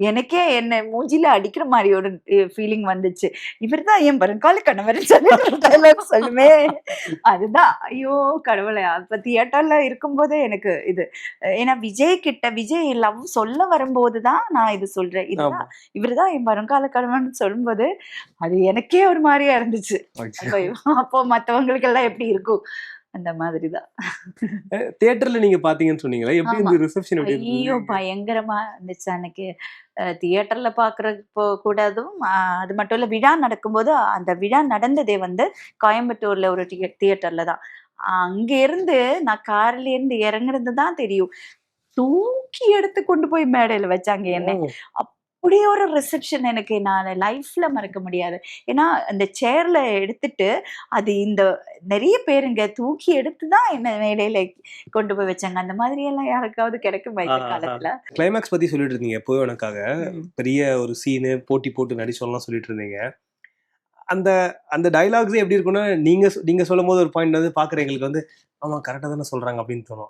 எனக்கே என்ன மூஞ்சில அடிக்கிற மாதிரி ஒரு ஃபீலிங் வந்துச்சு. இவர்தான் என் வருங்கால கணவர் டைலாக் சொல்லுமே. அதுதான். ஐயோ கடவுளே அப்ப தியேட்டர்ல இருக்கும்போதே எனக்கு இது. ஏன்னா விஜய் கிட்ட விஜய் லவ் சொல்ல வரும்போது தான் நான் இது சொல்றேன். இதுதான் ஆமா. இவர்தான் என் வருங்கால கணவன் சொல்லும்போது அது எனக்கே ஒரு மாதிரியா இருந்துச்சு. அப்ப அப்போ மத்தவங்களுக்கு எல்லாம் எப்படி இருக்கும்? அந்த மாதிரிதான். தியேட்டர்ல நீங்க பாத்தீங்கன்னு சொன்னீங்களா எப்படி. இந்த ரிசப்ஷன் ஐயோ? பயங்கரமா இருந்துச்சு அன்னைக்கு. தியேட்டர்ல பாக்குறப்போ கூடதும் அது மட்டும் இல்ல விழா நடக்கும்போது அந்த விழா நடந்ததே வந்து கோயம்புத்தூர்ல ஒரு தியேட்டர்ல தான். அங்க இருந்து நான் கார்ல இருந்து இறங்குறது தான் தெரியும். தூக்கி எடுத்து கொண்டு போய் மேடையில வச்சாங்க என்ன. அப்படி ஒரு ரிசப்ஷன் எனக்கு நான் லைஃப்ல மறக்க முடியாது. ஏன்னா அந்த சேர்ல எடுத்துட்டு அது இந்த நிறைய பேருங்க தூக்கி எடுத்து தான் என்ன மேடையில கொண்டு போய் வச்சாங்க. அந்த மாதிரி எல்லாம் யாருக்காவது கிடைக்குமா இந்த. காலத்துல? கிளைமேக்ஸ் பத்தி சொல்லிட்டு இருந்தீங்க எப்போயோ எனக்காக. ம். பெரிய ஒரு சீனு போட்டி போட்டு நடிச்சோம்லாம் சொல்லிட்டு இருந்தீங்க. அந்த அந்த டைலாக்ஸே எப்படி இருக்கும்னா நீங்க நீங்க சொல்லும் போது ஒரு பாயிண்ட் வந்து பாக்குற எங்களுக்கு வந்து ஆமா கரெக்டா தானே சொல்றாங்க அப்படின்னு தோணும்.